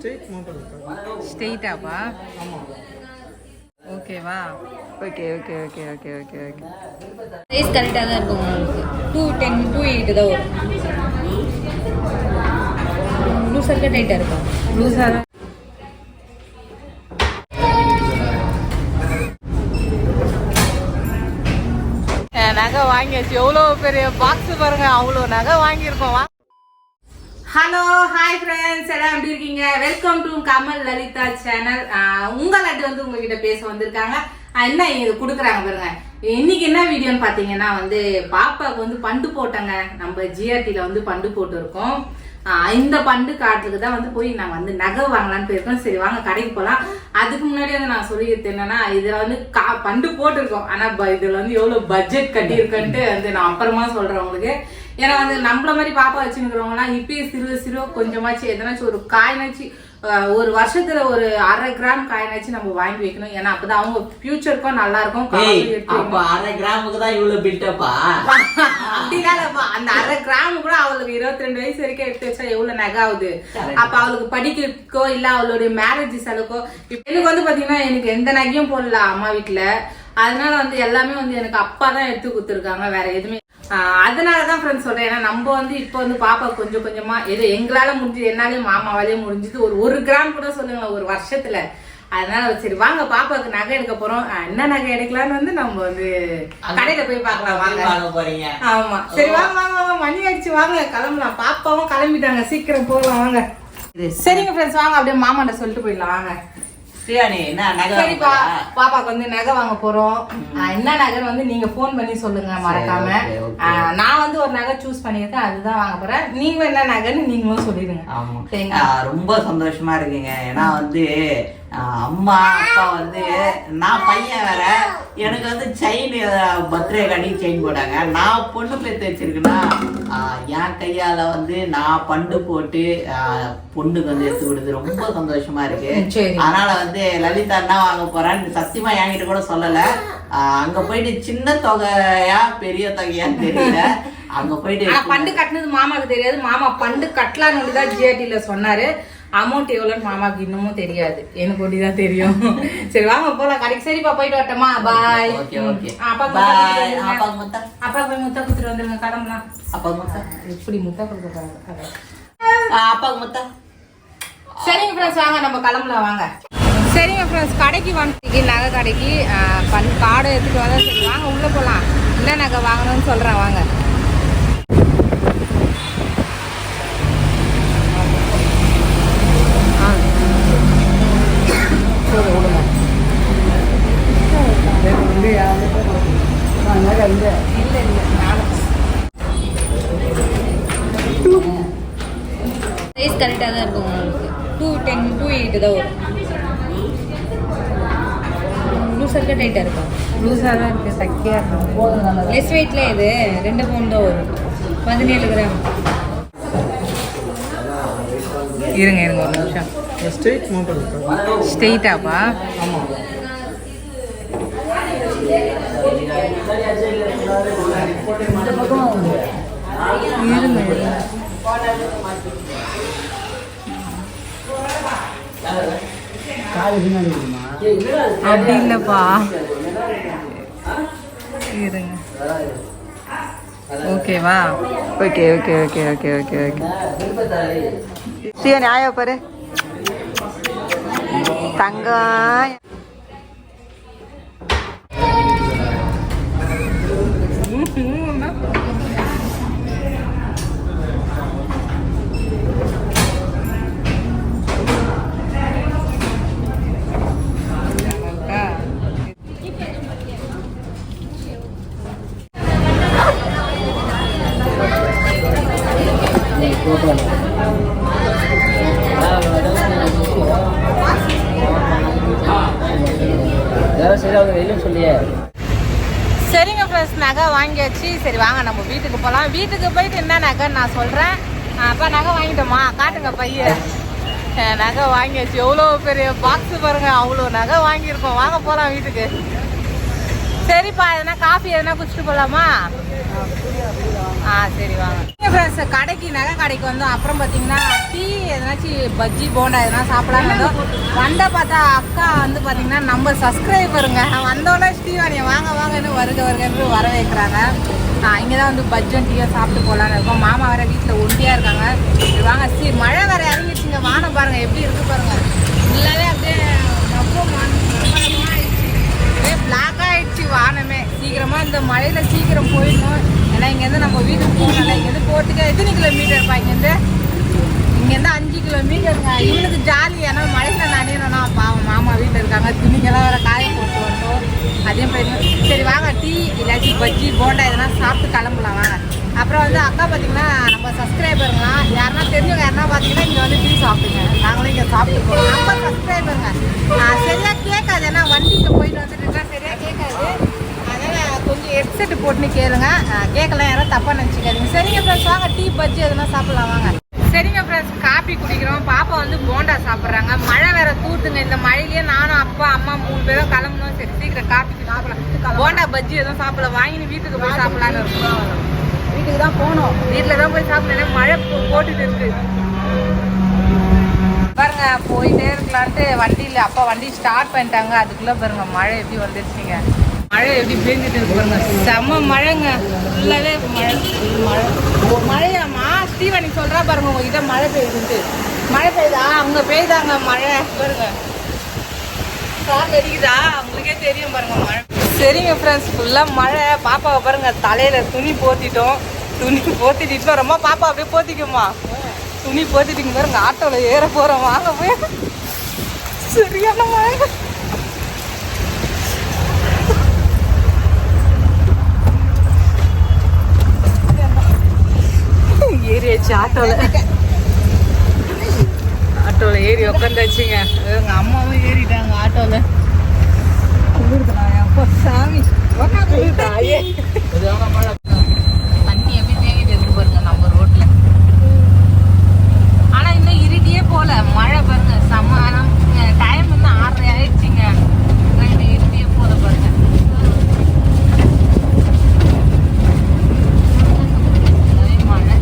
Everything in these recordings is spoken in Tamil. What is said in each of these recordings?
ஸ்ட்ரெயிட் இருக்கா? ஸ்ட்ரெயிட்டாப்பா ஆமாம் ஓகேவா okay okay okay okay okay okay size கரெக்டாக தான் இருக்கும் உங்களுக்கு. டூ டென் டூ எயிட் தான் வரும் லூஸ் இருக்க? டைட்டாக இருக்கும் லூஸாக நகை வாங்கியாச்சு எவ்வளோ பெரிய பாக்ஸ் பாருங்க அவ்வளோ நகை வாங்கியிருக்கோம். வா. ஹலோ ஹாய் ஃப்ரெண்ட்ஸ் எல்லாம் எப்படி இருக்கீங்க? Welcome to Kamal Lalitha channel உங்கள் லட்டு வந்து உங்ககிட்ட பேச வந்திருக்காங்க. என்ன இது கொடுக்குறாங்க பாருங்க. இன்னைக்கு என்ன வீடியோன்னு பார்த்தீங்கன்னா வந்து பாப்பாவுக்கு வந்து பண்டு போட்டாங்க. நம்ம ஜிஆர்டியில் வந்து பண்டு போட்டிருக்கோம். இந்த பண்டு காட்டுக்கு தான் வந்து போய் நாங்கள் வந்து நகை வாங்கலாம்னு போயிருக்கோம் சரி வாங்க கடைக்கு போகலாம் அதுக்கு முன்னாடி வந்து நான் சொல்லிக்கிறது என்னன்னா இதில் வந்து கா பண்டு போட்டிருக்கோம். ஆனால் ப- வந்து எவ்வளோ பட்ஜெட் கட்டியிருக்குன்ட்டு வந்து நான் அப்புறமா சொல்கிறேன் உங்களுக்கு. ஏன்னா வந்து நம்மள மாதிரி பாப்பா வச்சுருக்கிறவங்கலாம் இப்பயே சிறு சிறு கொஞ்சமாச்சு எதனாச்சும் ஒரு காயினாச்சு ஒரு வருஷத்துல ஒரு அரை கிராம் காயினாச்சு நம்ம வாங்கி வைக்கணும். ஏன்னா அப்பதான் அவங்க ஃபியூச்சருக்கும் நல்லா இருக்கும் அப்ப அரை கிராமுக்கு தான் இவ்வளவு பில்டப்பா இல்லப்பா. அந்த அரை கிராம் கூட அவளுக்கு இருபத்தி ரெண்டு வயசு வரைக்கும் எடுத்து வச்சா எவ்வளவு நகை ஆகுது? அப்ப அவளுக்கு படிக்கிறதுக்கோ இல்ல அவளுடைய மேரேஜ் செலவுக்கோ எனக்கு வந்து பாத்தீங்கன்னா எனக்கு எந்த நகையும் போடல அம்மா வீட்டுல அதனால வந்து எல்லாமே வந்து எனக்கு அப்பா தான் எடுத்து கொடுத்துருக்காங்க வேற எதுவுமே. ஆஹ் அதனாலதான் ஃப்ரெண்ட்ஸ் சொல்றேன். ஏன்னா நம்ம வந்து இப்போ வந்து பாப்பா கொஞ்சம் கொஞ்சமா ஏதோ எங்களால முடிஞ்சது என்னாலையும் மாமாவாலையும் முடிஞ்சது. ஒரு ஒரு கிராம் கூட சொல்லுங்களேன் ஒரு வருஷத்துல. அதனால சரி வாங்க பாப்பாவுக்கு நகை எடுக்க போறோம். என்ன நகை எடுக்கலாம்னு வந்து நம்ம வந்து கடையில போய் பார்க்கலாம் வாங்க. ஆமா. சரி வாங்க வாங்க வாங்க. மணி ஆயிடுச்சு வாங்க கிளம்பலாம். பாப்பாவும் கிளம்பிட்டாங்க. சீக்கிரம் போகலாம் வாங்க. சரிங்க ஃப்ரெண்ட்ஸ் வாங்க அப்படியே மாமாண்ட சொல்லிட்டு போயிடலாம் வாங்க. பாப்பாக்கு வந்து நகை வாங்க போறோம். என்ன நகைன்னு வந்து நீங்க ஃபோன் பண்ணி சொல்லுங்க மறக்காம. நான் வந்து ஒரு நகை சூஸ் பண்ணியிருக்கேன் அதுதான் வாங்க போறேன். நீங்களும் என்ன நகைன்னு நீங்களும் சொல்லிடுங்க. ஆமா. சரிங்களா? ஆ, ரொம்ப சந்தோஷமா இருக்குங்க. ஏன்னா வந்து அம்மா அப்பா வந்து நான் பையன் வேற. எனக்கு வந்து செயின் பர்த்டே காண்டி செயின் போட்டாங்க. நான் பொண்ணு பேத்து வச்சிருக்கேன்னா என் கையால வந்து நான் பண்டு போட்டு பொண்ணுக்கு வந்து எடுத்து கொடுத்து ரொம்ப சந்தோஷமா இருக்கு. அதனால வந்து லலிதா என்ன வாங்க போறான்னு சத்தியமா என்கிட்ட கூட சொல்லல. அங்க போயிட்டு சின்ன தொகையா பெரிய தொகையான்னு தெரியல. அங்க போயிட்டு பண்டு கட்டினது மாமாக்கு தெரியாது. மாமா பண்டு கட்டலான்னு தான் ஜிஆர்டில சொன்னாரு. அமௌண்ட் எவ்வளோன்னு மாமாக்கு இன்னமும் தெரியாது. எனக்கு ஒண்டிதான் தெரியும். சரி வாங்க போலாம். கடைக்கு சரிப்பா போயிட்டு வரட்டோமா? பாய் அப்பா பாய் முத்தா கொடுத்துட்டு வந்துருங்க. கிளம்பலாம் அப்பா முத்தா எப்படி முட்டை கொடுக்க போறாங்க அப்பா முத்தா சரிங்க ஃப்ரெண்ட்ஸ் வாங்க நம்ம கிளம்பலாம் வாங்க. சரிங்க ஃப்ரெண்ட்ஸ் கடைக்கு வந்துட்டு நகை கடைக்கு. பண் கார்டு எடுத்துட்டு வந்தா சரி வாங்க உள்ளே போகலாம் என்ன நகை வாங்கணும்னு சொல்கிறேன் வாங்க. இல்ல, இல்ல, சைஸ் கரெக்டாக தான் இருக்கும் உங்களுக்கு. டூ டென் டூ எயிட் தான் வரும் இருக்க டைட்டாக இருக்கும் லூஸாக தான் இருக்குது சக்கியாக இருக்கும். லெஸ் வெயிட்ல இது ரெண்டு பவுண்ட் தான் வரும். பதினேழு கிராம். இருங்க இருங்க ஒரு நிமிஷம். ஸ்ட்ரெயிட் ஸ்ட்ரெயிட்டாப்பா ஆமாம் இருங்க. இருங்க அப்படி இல்லைப்பா இருங்க. ஓகேவா okay okay okay okay okay okay சியா நியாயம் பாரு. தங்கம். என்ன நகைன்னு நான் சொல்கிறேன் அப்பா நகை வாங்கிட்டோமா? காட்டுங்க பையன் நகை வாங்கியாச்சு. எவ்வளோ பெரிய பாக்ஸ் பாருங்க. அவ்வளோ நகை வாங்கியிருக்கோம். வாங்க போகலாம் வீட்டுக்கு. சரிப்பா எதனா காஃபி எதனா குடிச்சிட்டு போகலாமா ஆ சரி வாங்க. ஃப்ரெண்ட்ஸ் கடைக்கு நகை கடைக்கு வந்தோம். அப்புறம் பார்த்தீங்கன்னா டீ எதனாச்சும் பஜ்ஜி போண்டா எதனா சாப்பிடலாம்னு வந்தோம். வந்த பார்த்தா அக்கா வந்து பார்த்தீங்கன்னா நம்ம சப்ஸ்கிரைபருங்க வந்தோடனே ஸ்ரீவாணியை வாங்க வாங்கன்னு வருக வருகன்னு வர வைக்கிறாங்க இங்கே தான் வந்து பஜ்ஜும் டீயும் சாப்பிட்டு போகலான்னு இருக்கோம். மாமா வேறு வீட்டில் ஒண்டியாக இருக்காங்க. வாங்க. சரி மழை வேறு இறங்கிடுச்சுங்க வானம் பாருங்கள் எப்படி இருக்குது பாருங்கள் ஃபுல்லாகவே அப்படியே ரொம்ப அப்படியே பிளாக் ஆகிடுச்சு வானமே. சீக்கிரமாக இந்த மழையில் சீக்கிரம் போயிடணும். ஏன்னா இங்கேருந்து நம்ம வீட்டுக்கு போகணும்ல இங்கேருந்து போகிறதுக்கு எத்தனை கிலோமீட்டர்ப்பா இங்கேருந்து? இங்கேருந்து அஞ்சு கிலோமீட்டருங்க இவனுக்கு ஜாலி ஏன்னா மழையில் நனையணும்னா பாவம் மாமா வீட்டில் இருக்காங்க. துணிக்கெல்லாம் வேறு காய போட்டு அதே மாதிரி சரி வாங்க டீ இல்லாட்டி பஜ்ஜி போண்டா இதெல்லாம் சாப்பிட்டு கிளம்பலாம் வாங்க. அப்புறம் வந்து அக்கா பார்த்தீங்கன்னா நம்ம சப்ஸ்கிரைபருங்க யாருன்னா தெரிஞ்சவங்க யாருன்னா பார்த்தீங்கன்னா இங்கே வந்து டீ சாப்பிடுங்க. நாங்களும் இங்கே சாப்பிட்டு போகிறோம் நம்ம சப்ஸ்கிரைபருங்க சரியாக கேட்காது. ஏன்னா வண்டியில் போயிட்டு வந்துட்டுருக்கா சரியாக கேட்காது. அதனால் கொஞ்சம் ஹெட்செட் போட்டுன்னு கேளுங்க. கேட்கலாம். யாரும் தப்பாக நினச்சிக்காதீங்க. சரிங்க ஃப்ரெண்ட்ஸ் வாங்க டீ பஜ்ஜி எதுனா சாப்பிடலாம் வாங்க. சரிங்க ஃப்ரெண்ட்ஸ் காபி குடிக்கிறோம். பாப்பா வந்து போண்டா சாப்பிட்றாங்க. மழை வேற தூத்துங்க. இந்த மழையிலேயே நானும் அப்பா அம்மா மூணு பேரும் கிளம்பணும். சரி சீக்கிரம் காபி சாப்பிடலாம். போண்டா பஜ்ஜி எதுவும் சாப்பிடலாம் வாங்கின்னு வீட்டுக்கு போய் சாப்பிடலான்னு இருக்கோம். வீட்டுக்கு தான் போகணும். வீட்டில் தான் போய் சாப்பிடணும். மழை போட்டுட்டு இருக்கு. பாருங்க போயிட்டே இருக்கலான்ட்டு வண்டியில் அப்பா வண்டி ஸ்டார்ட் பண்ணிட்டாங்க. அதுக்குள்ள பாருங்க மழை எப்படி வந்துருச்சுங்க. மழை எப்படி பேஞ்சிட்டு இருக்கு பாருங்க. செம்ம மழைங்க. ஃபுல்லாவே மழை மழை. மழையாம்மா தீவனி சொல்கிறா பாருங்க உங்ககிட்ட மழை பெய்யுது மழை பெய்யுதா? அவங்க பெய்யுதாங்க மழை. பாருங்க. கால் அடிக்குதா தெரியும் பாருங்க மழை. சரிங்க ஃப்ரெண்ட்ஸ் ஃபுல்லாக மழை. பாப்பாவை பாருங்க தலையில துணி போத்திட்டோம். துணி போத்திட்டு ரொம்ப பாப்பா அப்படியே போத்திக்குமா? துணி போத்திட்டு பாருங்க ஆட்டோவில் ஏற போகிறோம் வாங்க போய். சரியான மழை. ஏறியாச்சு ஆட்டோவில் ஆட்டோவில் ஏறி உட்காந்தாச்சுங்க எங்கள் அம்மாவும் ஏறிட்டாங்க ஆட்டோவில் அப்பா சாமி தாயே தண்ணி எப்படி தேங்கிட்டு இருக்கு பாருங்க நம்ம ரோட்ல. ஆனா இன்னும் இருட்டியே போல. மழை பாருங்க செம்ம டைம் வந்து ஆறரை ஆயிடுச்சுங்க ஆனா இன்னும் இருட்டியே போல பாருங்க ஒரே மழை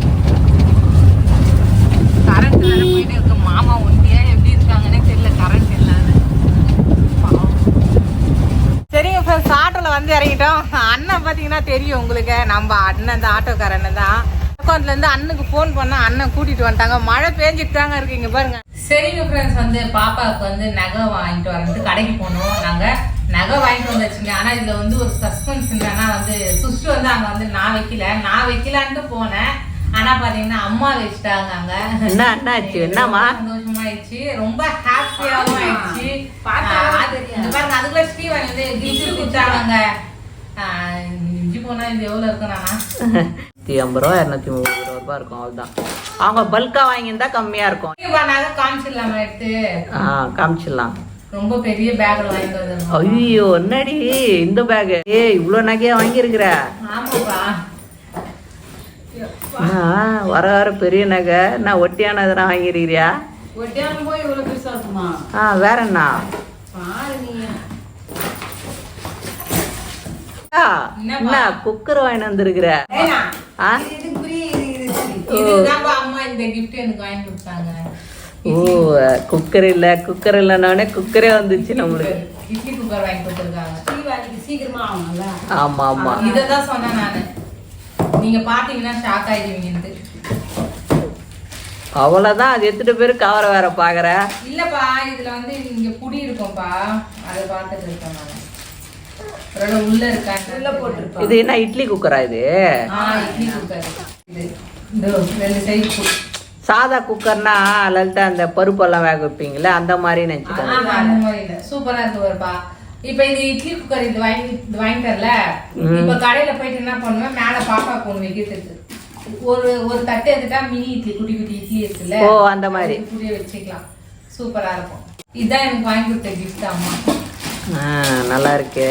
கரண்ட் வேற போயிட்டு இருக்கு மாமா ஒண்டியா எப்படி இருக்காங்கன்னே தெரியல கரண்ட் இல்லாத பாவம். சரிங்க ஃப்ரெண்ட்ஸ் ஆட்டோவில் வந்து இறங்கிட்டோம் அண்ணன் பார்த்தீங்கன்னா தெரியும் உங்களுக்கு நம்ம அண்ணன் தான் ஆட்டோக்கார அண்ணன் தான். அக்கௌண்ட்லேருந்து அண்ணனுக்கு ஃபோன் பண்ணால் அண்ணன் கூட்டிகிட்டு வந்துட்டாங்க. மழை பேஞ்சிட்டு தாங்க இருக்கீங்க பாருங்க. சரிங்க ஃப்ரெண்ட்ஸ் வந்து பாப்பாவுக்கு வந்து நகை வாங்கிட்டு வரது கடைக்கு போனோம். நாங்கள் நகை வாங்கிட்டு வந்தாச்சுங்க. ஆனால் இதில் வந்து ஒரு சஸ்பென்ஸ் என்னன்னா வந்து சுஷ்டு வந்து அங்கே வந்து நான் வைக்கல. நான் வைக்கலான்ட்டு போனேன். ஆனால் பார்த்தீங்கன்னா அம்மா வச்சுட்டாங்க அங்கே. என்ன என்னாச்சு? என்னம்மா? சந்தோஷமாயிடுச்சு. ரொம்ப ஹாப்பியாவும் ஆயிடுச்சு. பாருங்க அதுக்குள்ள ஸ்ரீவாணி வந்து கிஃப்ட் கொடுத்தாங்க இது இருக்கும் நூற்றி ஐம்பது ரூபா இரநூத்தி முப்பது ரூபா இருக்கும் அவ்வளோதான் அவங்க பல்காக வாங்கியிருந்தா கம்மியாக இருக்கும். காமிச்சிடலாமா எடுத்து? ஆ காமிச்சிடலாம். ரொம்ப பெரிய பேக்ல வாங்கிட்டு வந்திருந்தோம் ஐயோ என்னடி இந்த பேகு ஏய் இவ்வளோ நகையா வாங்கியிருக்கிற? வர வர பெரிய நகை. நான் ஒட்டியான எதனா வாங்கியிருக்கிறியா? ஒட்டியாம போய் இவ்வளவு பெருசா இருக்குமா? ஆ வேற என்ன பாரு நீங்க ஆ, என்னப்பா? என்ன குக்கர் வந்திருக்கிற? வாங்கி கொடுத்தாங்க. ஓ குக்கர் இல்ல குக்கர் இல்லைன்னொடனே குக்கரே வந்துச்சு நம்மளுக்கு. இட்லி குக்கர் வாங்கி கொடுத்துருக்காங்க. சீக்கிரமா ஆகும்ல ஆமா ஆமா. இதை தான் சொன்னேன் நானு. நீங்க பாத்தீங்கன்னா ஷாக் அவ்வளவுதான். அது எத்தனை பேர் கவரை வேற பாக்குற? இல்லப்பா இதுல வந்து இங்க புடி இருக்கும்ப்பா. அதை பார்த்துட்டு இருக்கேன் நான். ஒருவேளை உள்ள இருக்கா? உள்ள போட்டிருப்பா இது என்ன இட்லி குக்கரா இது? இட்லி குக்கர் இது ரெண்டு சைடு சாதா குக்கர்னா லலிதா அந்த பருப்பெல்லாம் வேக வைப்பீங்களே அந்த மாதிரி நினைச்சுக்கோங்க. அந்த மாதிரி இல்ல சூப்பரா இருக்கு பாருப்பா. இப்ப இது இட்லி குக்கர் இது வாங்கி இது வாங்கி தரல. இப்ப கடையில போயிட்டு என்ன பண்ணுவேன்? மேல பாப்பா பொண்ணு வைக்கிறதுக்கு. ஒரு ஒரு தட்டு எடுத்துட்டா மினி இட்லி குட்டி குட்டி இட்லி இருக்குல்ல. ஓ அந்த மாதிரி. புரிய வச்சுக்கலாம். சூப்பரா இருக்கும். இதுதான் எனக்கு வாங்கி கொடுத்த gift அம்மா. ஆ, நல்லா இருக்கு.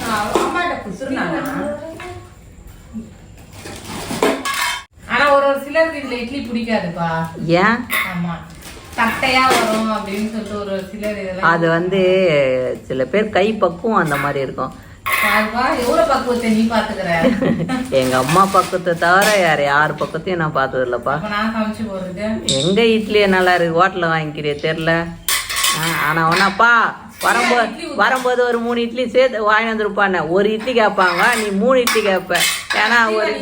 அம்மாட்ட கொடுத்துருந்தாங்க ஆனா ஒரு ஒரு சிலருக்கு இதுல இட்லி பிடிக்காதுப்பா. ஏன்? ஆமா. தட்டையா வரும் அப்படின்னு சொல்லிட்டு ஒரு ஒரு சிலர் இதெல்லாம் அது வந்து சில பேர் கை பக்குவம் அந்த மாதிரி இருக்கும். எங்க அம்மா பக்கத்தை தவிர யார் யார் பக்கத்தையும் நான் பார்த்தது இல்லப்பா எங்க இட்லியே நல்லா இருக்கு? ஹோட்டலில் வாங்கிக்கிறிய தெரில ஆனா ஒன்னாப்பா வரும்போது வரும்போது ஒரு மூணு இட்லி சேர்த்து வாங்கி வந்துருப்பானே. ஒரு இட்லி கேட்பாங்க நீ மூணு இட்லி கேட்ப. ஏன்னா ஒரு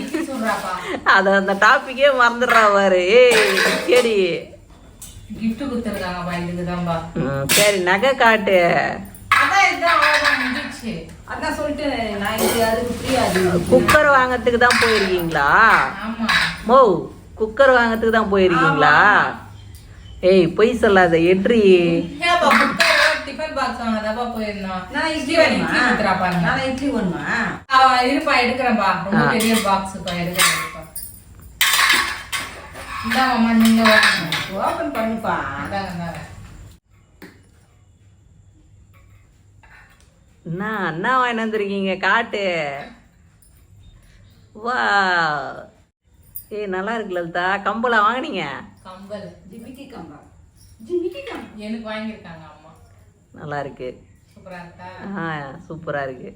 அது அந்த டாபிக்கே மறந்துடுறா பாரு. ஏய் சரி சரி நகை காட்டு. குக்கர் வாங்கறதுக்கு தான் போயிருக்கீங்களா? மோ குக்கர் வாங்கறதுக்கு தான் போயிருக்கீங்களா? ஏய் பொய் சொல்லாத எட்ரி. டிஃபன் பாக்ஸ் வாங்கதாப்பா போயிருந்தோம். நான் இட்லி வேணுமா? பாருங்க நான் இட்லி வேணுமா? இருப்பா எடுக்கிறேன்ப்பா ரொம்ப. பெரிய பாக்ஸ் இப்போ எடுக்கிறேன்ப்பா இந்தாங்கம்மா நீங்க ஓபன் பண்ணுப்பா. இந்தாங்க இந்தாங்க. என்ன என்ன வாங்கி வந்திருக்கீங்க காட்டு. வா ஏய் நல்லா இருக்கு லலிதா. கம்பளா வாங்குனீங்க? கம்பல். ஜிமிக்கி கம்பா. ஜிமிக்கி கம்பா. எனக்கு வாங்கியிருக்காங்க நல்லா இருக்கு சூப்பரா இருக்கா? ஆ சூப்பரா இருக்கு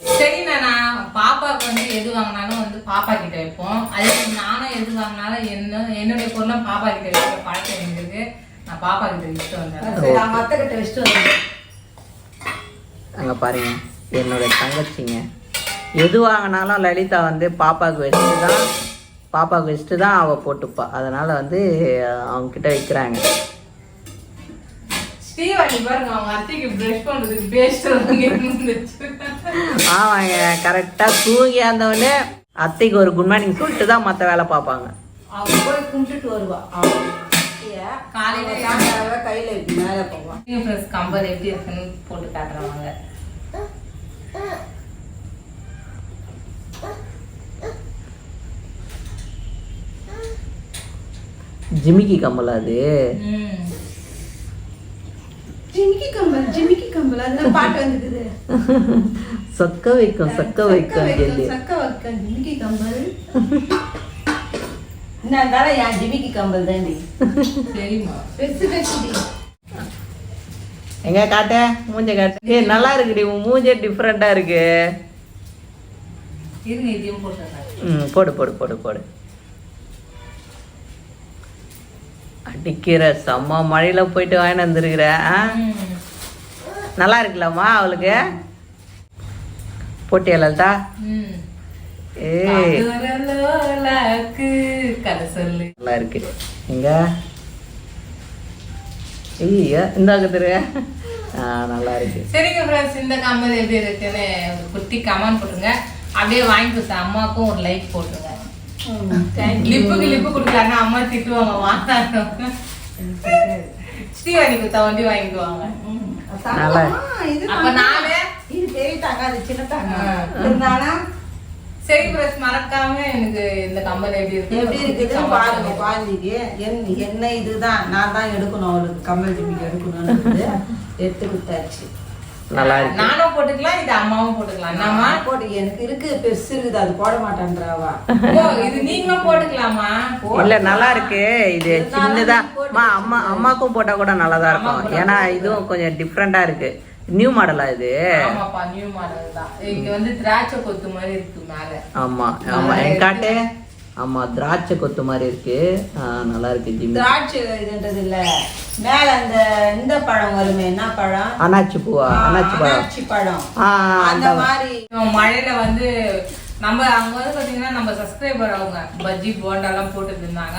சரி நான் பாப்பாவுக்கு வந்து எது வாங்கினாலும் வந்து பாப்பா கிட்ட வைப்போம். அதே நானும் எது வாங்கினாலும் என்ன என்னுடைய பொருளும் பாப்பா கிட்ட வைக்கிற பழக்கம் எனக்கு இருக்கு நான் பாப்பா கிட்ட வச்சுட்டு வந்தேன் அத்தை கிட்ட வச்சுட்டு வந்து அங்க பாருங்க என்னோட தங்கச்சிங்க. எது வாங்கினாலும் லலிதா வந்து பாப்பாவுக்கு வச்சுட்டு தான் பாப்பாவுக்கு வச்சுட்டு தான் அவள் போட்டுப்பா. அதனால வந்து அவங்க கிட்ட வைக்கிறாங்க. ஸ்ரீவாணி பாருங்க அவங்க அத்தைக்கு பிரஷ் பண்றதுக்கு பேஸ்ட் வாங்கி இருந்துச்சு ஆமாங்க கரெக்டாக தூங்கி ஆந்தவொடனே அத்தைக்கு ஒரு குட் மார்னிங் சொல்லிட்டு தான் மற்ற வேலை பார்ப்பாங்க. போய் கும்பிட்டுட்டு வருவா. காலையில கையில இப்படி மேலே போவான் கம்பல் எப்படி இருக்குன்னு போட்டு காட்டுறவங்க. ஜிமிக்கி கம்பல் அது? ம். ஜிமிக்கி கம்பல் ஜிமிக்கி கம்பல் அந்த பாட்டு வந்துக்குது. சொக்க வைக்கும் சொக்க வைக்கும் சொல்லி சக்க வைக்க ஜிமிக்கி கம்பல் என்ன இருந்தாலும் என் ஜிமிக்கி கம்பல் தாண்டி. சரிம்மா பெருசு பெருசுடி எங்க காட்ட? மூஞ்ச காட்ட. ஏ நல்லா இருக்குடி உன் மூஞ்சே டிஃப்ரெண்டா இருக்கு. இருங்க இதையும் ம் போடு போடு போடு போடு. அடிக்கிற செம்ம மழையில போயிட்டு வாங்கிட்டு வந்துருக்குற. நல்லா இருக்குல்லம்மா அவளுக்கு? போட்டியா லலிதா? நல்லா இருக்கு. எங்க? ஐயா இந்த கத்துரு. ஆ நல்லா இருக்கு. சரிங்க ஃப்ரெண்ட்ஸ் இந்த கம்பல் எப்படி இருக்குன்னு குட்டி கமெண்ட் போட்டுருங்க. அப்படியே வாங்கி கொடுத்த அம்மாவுக்கும் ஒரு லைக் போட்டுருங்க. லிப்புக்கு லிப்பு கொடுக்கலான்னா அம்மா திட்டுவாங்க வாங்க ஸ்ரீவாணி குத்தா வண்டி வாங்கிக்குவாங்க. அப்ப நானு இது பெரிய தாங்க அது சின்ன தாங்க. ஆ. இருந்தாலும் சரி மறக்காம எனக்கு இந்த கம்பல் எப்படி இருக்கு? எப்படி இருக்குது பாருங்க குழந்தைக்கு. என் என்ன இதுதான் நான் தான் எடுக்கணும் அவளுக்கு கம்மல் ஜிமிக்கு எடுக்கணும்னு எடுத்து கொடுத்தாச்சு. நல்லா இருக்கு. நானும் போட்டுக்கலாம் இது அம்மாவும் போட்டுக்கலாம். என்னம்மா போட்டு எனக்கு இருக்கு பெருசு இருக்குது அது போட மாட்டேன்றாவா? ஓ இது நீங்களும் போட்டுக்கலாமா? இல்ல நல்லா இருக்கு. இது சின்னதா. அம்மா அம்மா அம்மாக்கும் போட்டா கூட நல்லா தான் இருக்கும். ஏன்னா இதுவும் கொஞ்சம் டிஃப்ரெண்டா இருக்கு. நியூ மாடலா இது. ஆமாப்பா நியூ மாடல் தான். இங்க வந்து திராட்சை கொத்து மாதிரி இருக்கு மேல. ஆமா ஆமா. என் காட்டு? ஆமா திராட்சை கொத்து மாதிரி இருக்கு. நல்லா இருக்கு ஜிம்மி. திராட்சை இதுன்றது இல்ல. மேல அந்த இந்த பழம் வருமே என்ன பழம்? அனாச்சி பூவா? அனாச்சி பழம். அனாச்சி பழம். அந்த மாதிரி மழையில வந்து நம்ம அவங்க வந்து பாத்தீங்கன்னா நம்ம சப்ஸ்கிரைபர் அவங்க பஜ்ஜி போண்டாலாம் போட்டுட்டு இருந்தாங்க.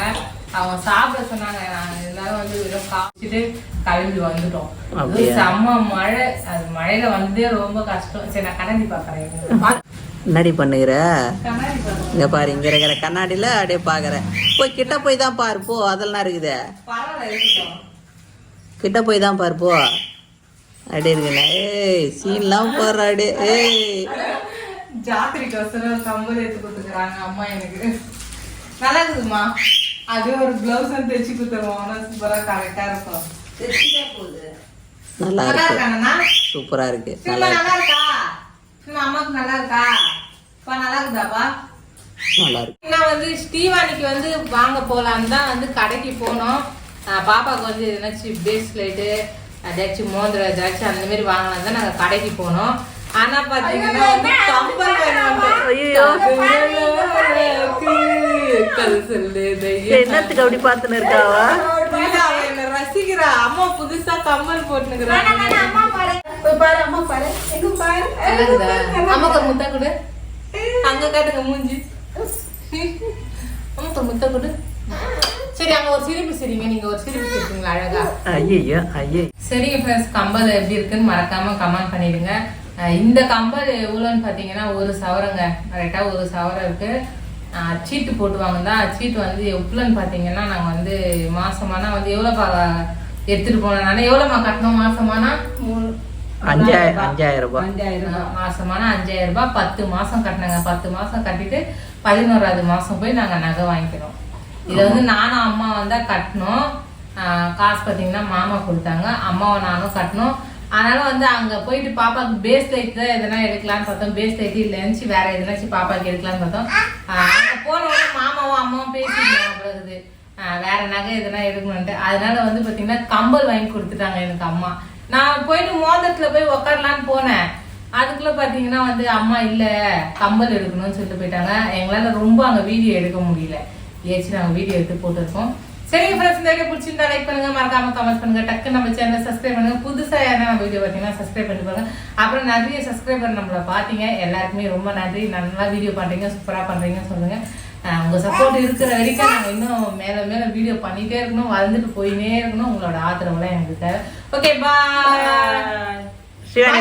அவங்க சாப்பிட சொன்னாங்க. நாங்க இருந்தாலும் வந்து வெறும் காய்ச்சிட்டு கிளம்பி வந்துட்டோம்? செம்ம மழை. அது மழையில வந்தே ரொம்ப கஷ்டம். சரி நான் கண்ணாடி பாக்குறேன். என்னடி பண்ணுகிற? இங்க பாரு இங்க இருக்கிற கண்ணாடியில அப்படியே பாக்குறேன் போய் கிட்ட போய் தான் பாரு போ. அதெல்லாம் இருக்குது? கிட்ட போய் தான் பாரு போ. அப்படியே இருக்குண்ணே ஏய் சீன்லாம் போடுற அப்படியே. ஏய். ஜாத்திரைக்கு வசரம் கம்பல் எடுத்து கொடுத்துக்கிறாங்க அம்மா எனக்கு. நல்லா இருக்குதுமா அது ஒரு பிளவுஸ் தைச்சு கொடுத்துருவோம். சூப்பரா கரெக்டா இருக்கும். தைச்சிட்டே போகுது. நல்லா இருக்கு. சூப்பரா இருக்கு. நல்லா நல்லா இருக்கா? சினிமா அம்மாக்கு நல்லா இருக்கா? இருக்கு நான் வந்து ஸ்ரீவாணிக்கு வந்து வாங்க போலான்னு தான் வந்து கடைக்கு போனோம். ஆஹ் பாப்பாவுக்கு வந்து எதனாச்சும் பிரேஸ்லெட்டு ஏதாச்சும் மோதிரம் ஏதாச்சும் அந்த மாதிரி வாங்கலாம் தான் நாங்கள் கடைக்கு போனோம். ஆனா பாத்தீங்கன்னா என்னத்துக்கு அப்படி பார்த்துன்னு இருக்காவா? என்ன ரசிக்கிறா? அம்மா புதுசா கம்மல் போட்டுனுக்குறாங்க அம்மா பாரு. அம்மா பாரு. எங்க பாரு? அம்மாக்கு முத்தா கொடு. அங்க காட்டுங்க மூஞ்சி. ஒரு முத்தா கொடு. சரி அங்க ஒரு சிரிப்பு சிரிங்க. நீங்க ஒரு சிரிப்பு சிரிப்பீங்களா அழகா? ஐயோ ஐயோ சரிங்க ஃப்ரெண்ட்ஸ் கம்பல் எப்படி இருக்குன்னு மறக்காம கமெண்ட் பண்ணிடுங்க. இந்த கம்பல் எவ்வளோன்னு பார்த்தீங்கன்னா ஒரு சவரங்க. கரெக்டாக ஒரு சவரம் இருக்கு. சீட்டு போட்டுவாங்க தான் சீட்டு வந்து எவ்வளோன்னு பார்த்தீங்கன்னா நாங்கள் வந்து மாசமானா வந்து எவ்வளோப்பா எடுத்துட்டு போனோம்? எவ்வளோமா கட்டணும் மாசமானா? அஞ்சாயிரம் அஞ்சாயிரம் ரூபாய். அஞ்சாயிரம் ரூபாய். மாசமான அஞ்சாயிரம் ரூபாய். பத்து மாசம் கட்டினாங்க. பத்து மாசம் கட்டிட்டு பதினோராவது மாசம் போய் நாங்க நகை வாங்கிக்கிறோம். இதை வந்து நானும் அம்மா வந்தா கட்டணும் காசு பார்த்தீங்கன்னா மாமா கொடுத்தாங்க. அம்மாவை நானும் கட்டணும் அதனால வந்து அங்க போயிட்டு பாப்பாக்கு பேஸ் லைட் தான் எதனா எடுக்கலாம்னு பார்த்தோம். பேஸ் லைட் இல்லைன்னு வேற எதனாச்சும் பாப்பாக்கு எடுக்கலாம்னு பார்த்தோம். அங்க போன உடனே மாமாவும் அம்மாவும் பேசிட்டு வேற நகை எதனா எடுக்கணும்ட்டு அதனால வந்து பாத்தீங்கன்னா கம்பல் வாங்கி கொடுத்துட்டாங்க எனக்கு அம்மா. நான் போயிட்டு மோதத்தில் போய் உக்காரலான்னு போனேன். அதுக்குள்ள பாத்தீங்கன்னா வந்து அம்மா இல்ல கம்பல் எடுக்கணும்னு சொல்லிட்டு போயிட்டாங்க. எங்களால ரொம்ப அங்க வீடியோ எடுக்க முடியல. ஏச்சு நாங்க வீடியோ எடுத்து போட்டிருக்கோம். சரிங்க ஃப்ரெண்ட்ஸ் இந்த வீடியோ பிடிச்சிருந்தா லைக் பண்ணுங்க. மறக்காம கமெண்ட் பண்ணுங்க. டக்கு நம்ம சேனல் சப்ஸ்கிரைப் பண்ணுங்க. புதுசா யாரா நம்ம வீடியோ பார்த்தீங்கன்னா சப்ஸ்கிரைப் பண்ணி பாருங்க அப்புறம் நிறைய சப்ஸ்கிரைபர் நம்மள பாத்தீங்க எல்லாருக்குமே ரொம்ப நன்றி. நல்லா வீடியோ பண்றீங்க. சூப்பரா பண்றீங்கன்னு சொல்லுங்க. உங்க சப்போர்ட் இருக்கிற வரைக்கும் நாங்க இன்னும் மேல மேல வீடியோ பண்ணிட்டே இருக்கணும் வளர்ந்துட்டு போயினே இருக்கணும். உங்களோட ஆதரவுலாம் எனக்கு தேவை ஓகே பாய்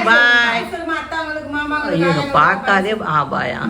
பாய் பார்க்காதே ஆ பாயா